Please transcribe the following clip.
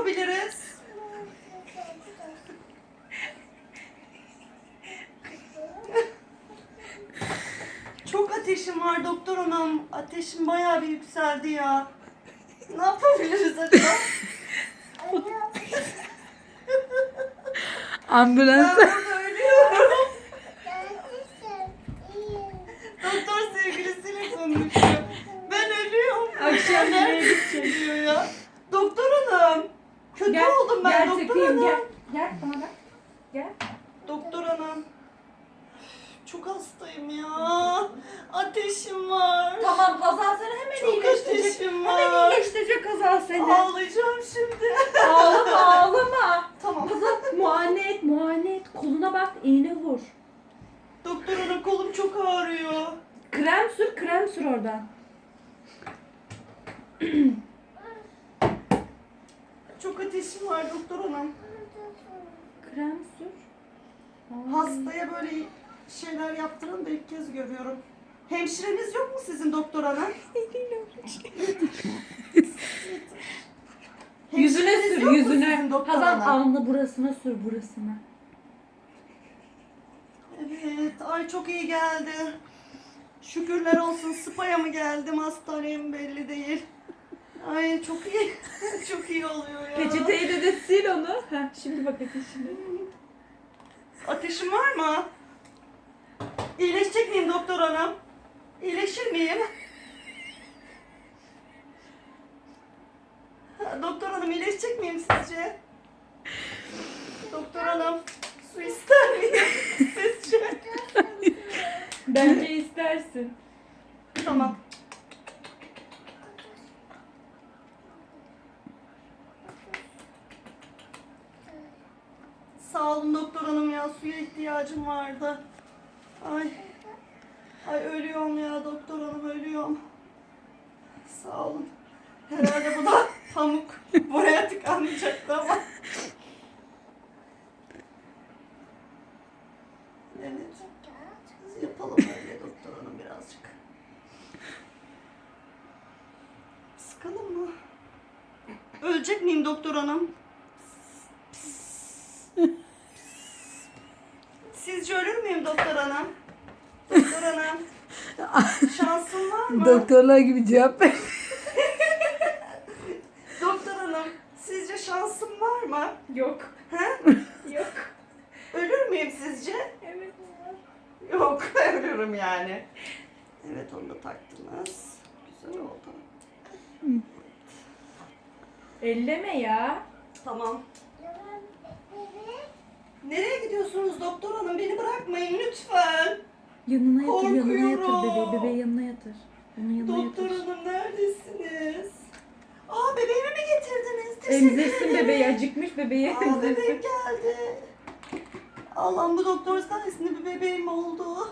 yapabiliriz? Çok ateşim var doktor hanım. Ateşim bayağı bir yükseldi ya. Ne yapabiliriz acaba? Ben Ambulans. burada ölüyorum. Doktor sevgilisiyle konuşuyor. Ben ölüyorum. Akşam Nerede nereye gidecek? diyor ya? Doktor hanım. Kötü Gel, oldum ben gel doktor hanım. Gel, gel bana bak. Gel. Doktor hanım. Çok hastayım ya. Ateşim var. Tamam Hazal seni hemen Çok iyileştirecek. ateşim Hemen var. iyileştirecek Hazal seni. Ağlayacağım şimdi. ağlama ağlama. tamam. Hazal muayene et muayene et. Koluna bak iğne vur. Doktor hanım kolum çok ağrıyor. Krem sür krem sür oradan. Ateşim var doktor hanım. Krem sür. Ay. Hastaya böyle şeyler yaptırın da ilk kez görüyorum. Hemşireniz yok mu sizin doktor hanım? Yüzüne Hemşireniz sür yok mu yüzüne. sizin doktor Hazal hanım? alnı burasına sür burasına. Evet, ay çok iyi geldi. Şükürler olsun spaya mı geldim hastaneye mi belli değil. Ay çok iyi, çok iyi oluyor ya. Peçeteyle de sil onu. Heh, şimdi bak ateşine. Ateşim var mı? İyileşecek miyim doktor hanım? İyileşir miyim? Doktor hanım iyileşecek miyim sizce? Doktor hanım su ister miyim sizce? Bence istersin. Tamam. Sağ olun doktor hanım ya suya ihtiyacım vardı. Ay. Ay ölüyorum ya doktor hanım ölüyorum. Sağ olun. Herhalde bu da pamuk buraya tıkanmayacaktı ama. Evet. Yapalım öyle doktor hanım birazcık. Sıkalım mı? Ölecek miyim doktor hanım? Sizce ölür müyüm doktor hanım? Doktor hanım. Şansım var mı? Doktorlar gibi cevap ver. Doktor hanım. Sizce şansım var mı? Yok. He? Yok. Ölür müyüm sizce? Evet. Yok, ölürüm yani. Evet, onu da taktınız. Güzel oldu. Elleme ya. Tamam. Nereye gidiyorsunuz doktor hanım? Beni bırakmayın lütfen. Yanına yatır, yanına yatır Korkuyorum. bebeği. Bebeği yanına yatır. Onun yanına Doktor yatır. hanım neredesiniz? Aa bebeğimi mi getirdiniz? Teşekkür Emzirsin ederim. bebeği. Acıkmış bebeği Aa bebeğim emzirsin. geldi. Allah'ım bu doktor sayesinde bir bebeğim oldu.